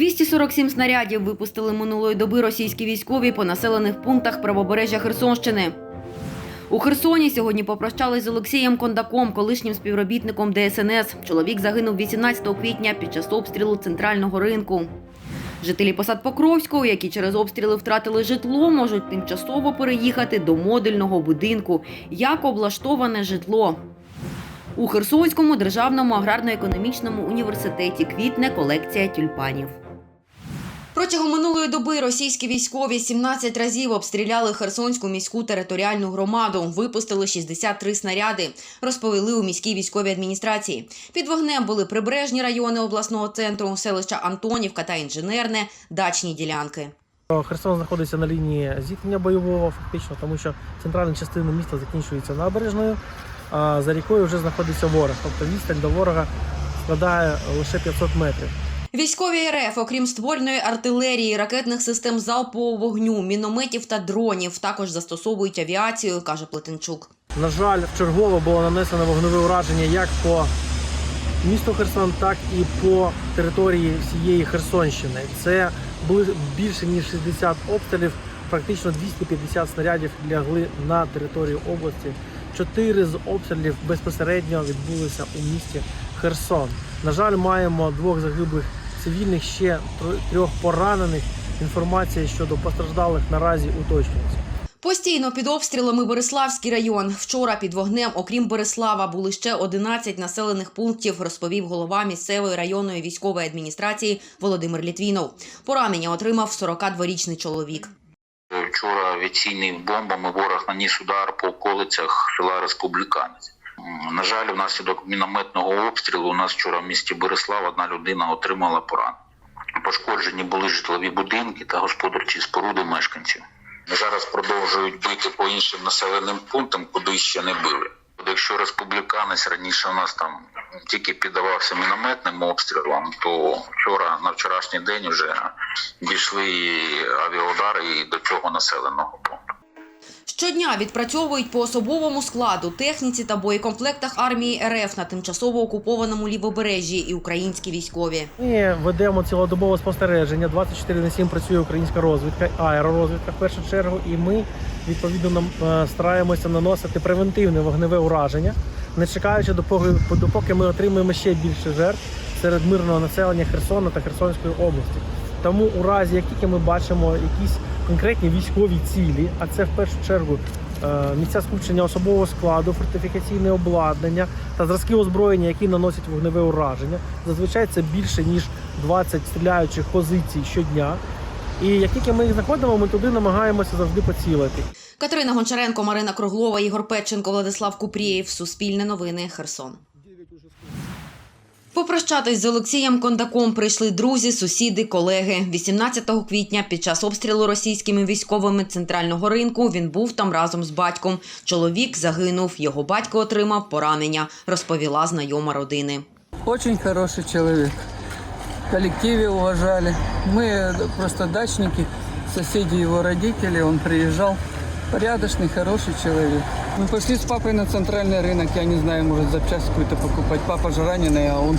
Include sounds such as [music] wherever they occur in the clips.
247 снарядів випустили минулої доби російські військові по населених пунктах правобережжя Херсонщини. У Херсоні сьогодні попрощались з Олексієм Кондаком, колишнім співробітником ДСНС. Чоловік загинув 18 квітня під час обстрілу центрального ринку. Жителі посад Покровського, які через обстріли втратили житло, можуть тимчасово переїхати до модульного будинку. Як облаштоване житло? У Херсонському державному аграрно-економічному університеті квітне колекція тюльпанів. Протягом минулої доби російські військові 17 разів обстріляли Херсонську міську територіальну громаду, випустили 63 снаряди, розповіли у міській військовій адміністрації. Під вогнем були прибережні райони обласного центру, селища Антонівка та інженерне, дачні ділянки. Херсон знаходиться на лінії зіткнення бойового, фактично, тому що центральна частина міста закінчується набережною, а за рікою вже знаходиться ворог. Тобто відстань до ворога складає лише 500 метрів. Військові РФ, окрім ствольної артилерії, ракетних систем залпового вогню, мінометів та дронів, також застосовують авіацію, каже Плетенчук. На жаль, вчергово було нанесено вогневе ураження як по місту Херсон, так і по території всієї Херсонщини. Це були більше ніж 60 обстрілів, практично 250 снарядів лягли на територію області. Чотири з обстрілів безпосередньо відбулися у місті Херсон. На жаль, маємо двох загиблих цивільних, ще трьох поранених. Інформація щодо постраждалих наразі уточнюється. Постійно під обстрілами Бориславський район. Вчора під вогнем, окрім Борислава, були ще 11 населених пунктів, розповів голова місцевої районної військової адміністрації Володимир Літвінов. Поранення отримав 42-річний чоловік. Вчора авіаційними бомбами ворог наніс удар по околицях села Республіканець. На жаль, внаслідок мінометного обстрілу у нас вчора в місті Борислав одна людина отримала поранення. Пошкоджені були житлові будинки та господарчі споруди мешканців. Зараз продовжують бити по іншим населеним пунктам, куди ще не били. Якщо республіканець раніше у нас там тільки піддавався мінометним обстрілам, то вчора на вчорашній день вже дійшли авіаудари і до цього населеного. Щодня відпрацьовують по особовому складу, техніці та боєкомплектах армії РФ на тимчасово окупованому лівобережжі і українські військові. Ми ведемо цілодобове спостереження. 24 на 7 працює українська розвідка, аеророзвідка в першу чергу. І ми відповідно нам е, стараємося наносити превентивне вогневе ураження, не чекаючи допоки, ми отримаємо ще більше жертв серед мирного населення Херсона та Херсонської області. Тому у разі, як тільки ми бачимо якісь конкретні військові цілі, а це в першу чергу е, місця скупчення особового складу, фортифікаційне обладнання та зразки озброєння, які наносять вогневе ураження. Зазвичай це більше ніж 20 стріляючих позицій щодня. І як тільки ми їх знаходимо, ми туди намагаємося завжди поцілити. Катерина Гончаренко, Марина Круглова, Ігор Петченко, Владислав Купрієв. Суспільне новини. Херсон. Попрощатись з Олексієм Кондаком прийшли друзі, сусіди, колеги. 18 квітня під час обстрілу російськими військовими центрального ринку він був там разом з батьком. Чоловік загинув. Його батько отримав поранення, розповіла знайома родини. Очень хороший человек. В коллективе уважали. Мы просто дачники, соседи его родителей, он приезжал. Порядочный, хороший человек. Мы пошли с папой на центральный рынок, я не знаю, может запчасть какую-то покупать. Папа же раненый, а он...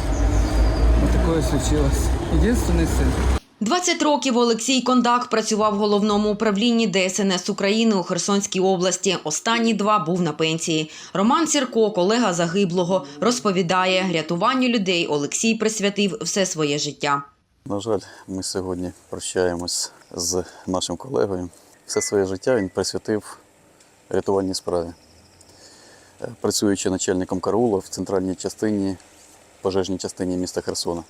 Вот такое случилось. Единственный сын. 20 років Олексій Кондак працював в головному управлінні ДСНС України у Херсонській області. Останні два був на пенсії. Роман Сірко, колега загиблого, розповідає, рятуванню людей Олексій присвятив все своє життя. На жаль, ми сьогодні прощаємось з нашим колегою. Все своє життя він присвятив рятувальній справі. Е, Працюючи начальником караула в центральній частині, пожежній частині міста Херсона.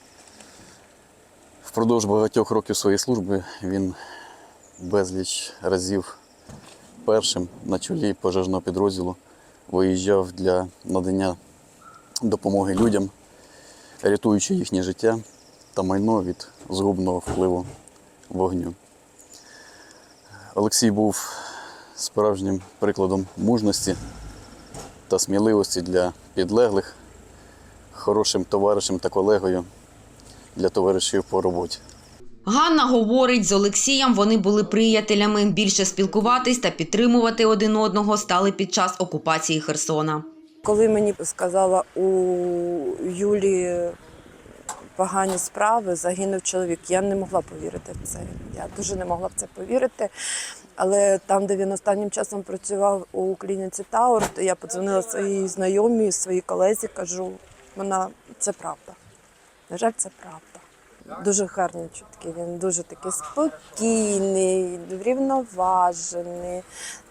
Впродовж багатьох років своєї служби він безліч разів першим на чолі пожежного підрозділу виїжджав для надання допомоги людям, рятуючи їхнє життя та майно від згубного впливу вогню. Олексій був справжнім прикладом мужності та сміливості для підлеглих, хорошим товаришем та колегою для товаришів по роботі. Ганна говорить, з Олексієм вони були приятелями. Більше спілкуватись та підтримувати один одного стали під час окупації Херсона. Коли мені сказала у Юлі погані справи, загинув чоловік. Я не могла повірити в це. Я дуже не могла в це повірити. Але там, де він останнім часом працював у клініці Таур, то я подзвонила своїй знайомій, своїй колезі, кажу, вона це правда. На жаль, це правда. Дуже гарні чутки. Він дуже такий спокійний, врівноважений.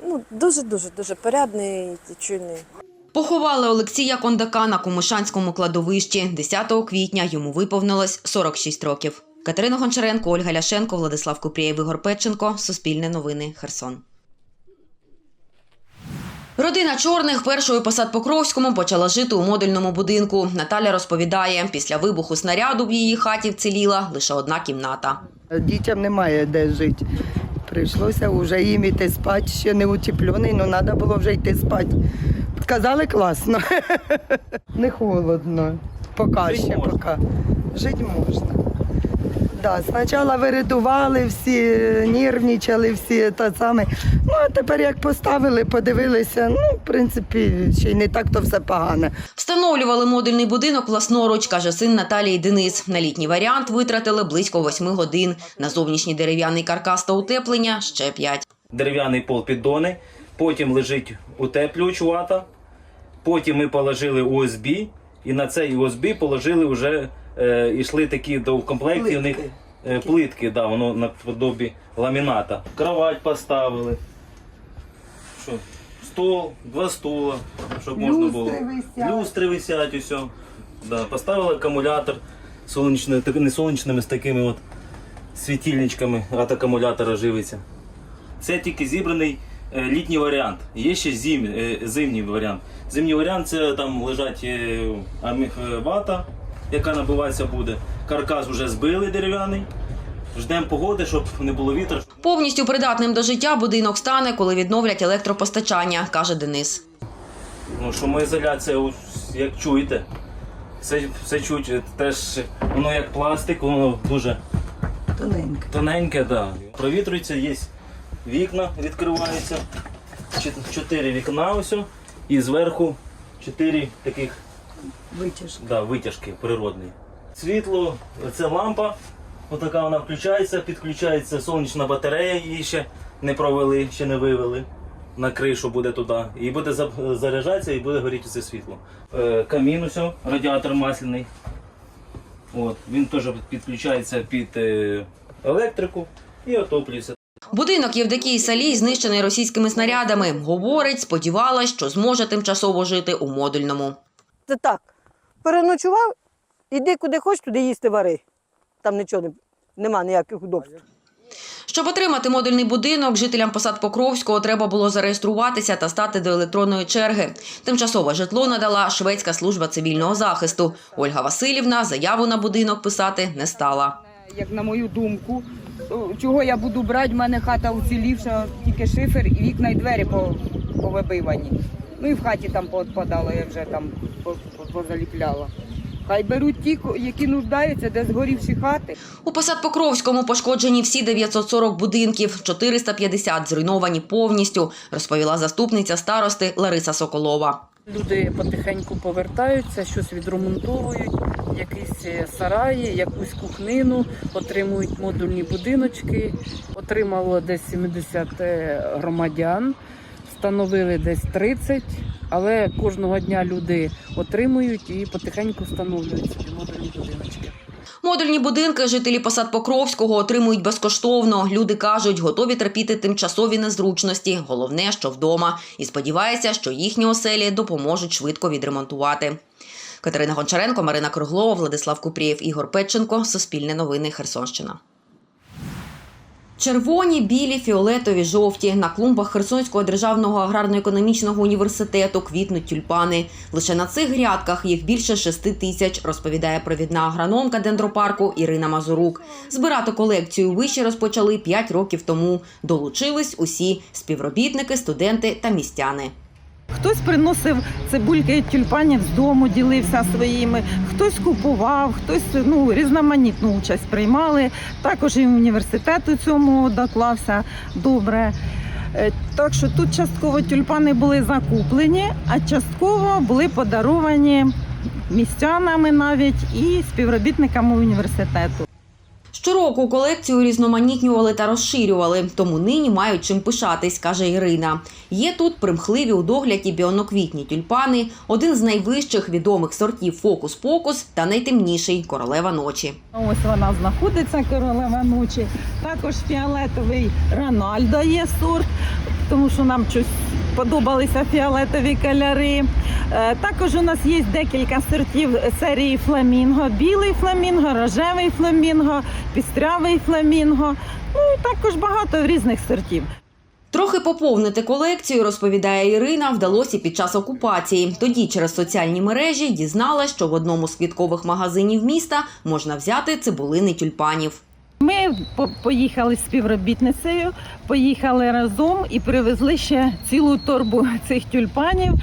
Ну, дуже, дуже, дуже порядний і чуйний. Поховали Олексія Кондака на Комишанському кладовищі. 10 квітня йому виповнилось 46 років. Катерина Гончаренко, Ольга Ляшенко, Владислав Купрієв, Ігор Петченко. Суспільне новини. Херсон. Родина чорних першою посад Покровському почала жити у модульному будинку. Наталя розповідає, після вибуху снаряду в її хаті вціліла лише одна кімната. Дітям немає де жити. Прийшлося вже їм іти спати, ще не утеплений, але треба було вже йти спати. Сказали класно. [laughs] Не холодно. Поки ще, поки. Жити можна. Да, спочатку виридували всі, нервничали всі та саме. Ну, а тепер як поставили, подивилися, ну, в принципі, ще й не так то все погано. Встановлювали модульний будинок власноруч, каже син Наталії Денис. На літній варіант витратили близько восьми годин. На зовнішній дерев'яний каркас та утеплення ще п'ять. дерев'яний пол піддони, потім лежить утеплювач вата, потім ми положили USB, і на цей USB положили вже е, йшли такі до в комплекті у них е, плитки, да, воно наподобі ламіната. Кровать поставили. Що? Стол, два стула, щоб можна було. висять. Люстри висять, усе. Да, поставили акумулятор сонячний, так- не сонячними, з такими от світильничками від акумулятора живиться. Це тільки зібраний е, літній варіант. Є ще зим, е, зимній варіант. Зимній варіант це там лежать е, амі- е, вата, яка набиватися буде. Каркас вже збили дерев'яний. Ждемо погоди, щоб не було вітру. Повністю придатним до життя будинок стане, коли відновлять електропостачання, каже Денис. Ну, шумоізоляція, як чуєте, все, все чуть, е, теж воно як пластик, воно дуже Тоненько. Тоненьке, да. Провітрюється, є вікна, відкриваються. Чотири вікна ось. І зверху чотири таких Витяжка. да, витяжки природні. Світло, це лампа. Отака вона включається, підключається сонячна батарея, її ще не провели, ще не вивели. На кришу буде туди. І буде за- заряджатися і буде горіти це світло. Е, камін ось, радіатор масляний. От, він теж підключається під е, електрику і отоплюється. Будинок Євдокії Салій знищений російськими снарядами. Говорить, сподівалась, що зможе тимчасово жити у модульному. Це так. Переночував, іди куди хочеш, туди їсти вари. Там нічого не, нема ніяких удобств. Щоб отримати модульний будинок, жителям посад Покровського треба було зареєструватися та стати до електронної черги. Тимчасове житло надала шведська служба цивільного захисту. Ольга Васильівна заяву на будинок писати не стала. Як на мою думку, чого я буду брати, в мене хата уцілівша, тільки шифер і вікна і двері по- повибивані. Ну і в хаті там поотпадало, я вже там по- по- позаліпляла. Хай беруть ті, які нуждаються, де згорівші хати. У посад Покровському пошкоджені всі 940 будинків, 450 зруйновані повністю, розповіла заступниця старости Лариса Соколова. Люди потихеньку повертаються, щось відремонтовують, якісь е, сараї, якусь кухнину, отримують модульні будиночки. Отримало десь 70 е, громадян, встановили десь 30, але кожного дня люди отримують і потихеньку встановлюють собі модульні будиночки. Модульні будинки жителі посад Покровського отримують безкоштовно. Люди кажуть, готові терпіти тимчасові незручності. Головне, що вдома, і сподіваються, що їхні оселі допоможуть швидко відремонтувати. Катерина Гончаренко, Марина Круглова, Владислав Купрієв, Ігор Петченко. Суспільне новини. Херсонщина. Червоні, білі, фіолетові, жовті. На клумбах Херсонського державного аграрно-економічного університету квітнуть тюльпани. Лише на цих грядках їх більше шести тисяч, розповідає провідна агрономка дендропарку Ірина Мазурук. Збирати колекцію вище розпочали п'ять років тому. Долучились усі співробітники, студенти та містяни. Хтось приносив цибульки тюльпанів з дому, ділився своїми, хтось купував, хтось ну, різноманітну участь приймали. Також і університет у цьому доклався добре. Е, Так що тут частково тюльпани були закуплені, а частково були подаровані містянами навіть і співробітниками університету. Щороку колекцію різноманітнювали та розширювали, тому нині мають чим пишатись, каже Ірина. Є тут примхливі у догляді біоноквітні тюльпани, один з найвищих відомих сортів фокус-покус та найтемніший королева ночі. Ось вона знаходиться, королева ночі. Також фіолетовий Рональдо є сорт, тому що нам щось подобалися фіолетові кольори. Е, Також у нас є декілька сортів серії фламінго: білий фламінго, рожевий фламінго, пістрявий фламінго. Ну і також багато різних сортів. Трохи поповнити колекцію, розповідає Ірина, вдалося під час окупації. Тоді через соціальні мережі дізналась, що в одному з квіткових магазинів міста можна взяти цибулини тюльпанів. Ми поїхали з співробітницею, поїхали разом і привезли ще цілу торбу [laughs] цих тюльпанів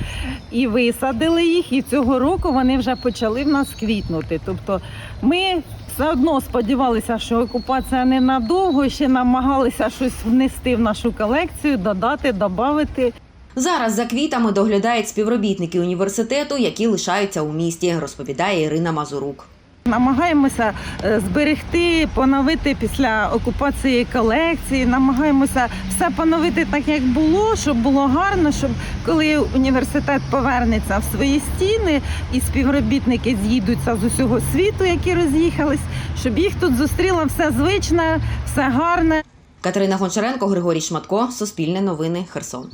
і висадили їх. І цього року вони вже почали в нас квітнути. Тобто ми все одно сподівалися, що окупація ненадовго, ще намагалися щось внести в нашу колекцію, додати, додати. Зараз за квітами доглядають співробітники університету, які лишаються у місті, розповідає Ірина Мазурук. Намагаємося е, зберегти, поновити після окупації колекції. Намагаємося все поновити так, як було, щоб було гарно, щоб коли університет повернеться в свої стіни і співробітники з'їдуться з усього світу, які роз'їхались, щоб їх тут зустріло все звичне, все гарне. Катерина Гончаренко, Григорій Шматко, Суспільне новини, Херсон.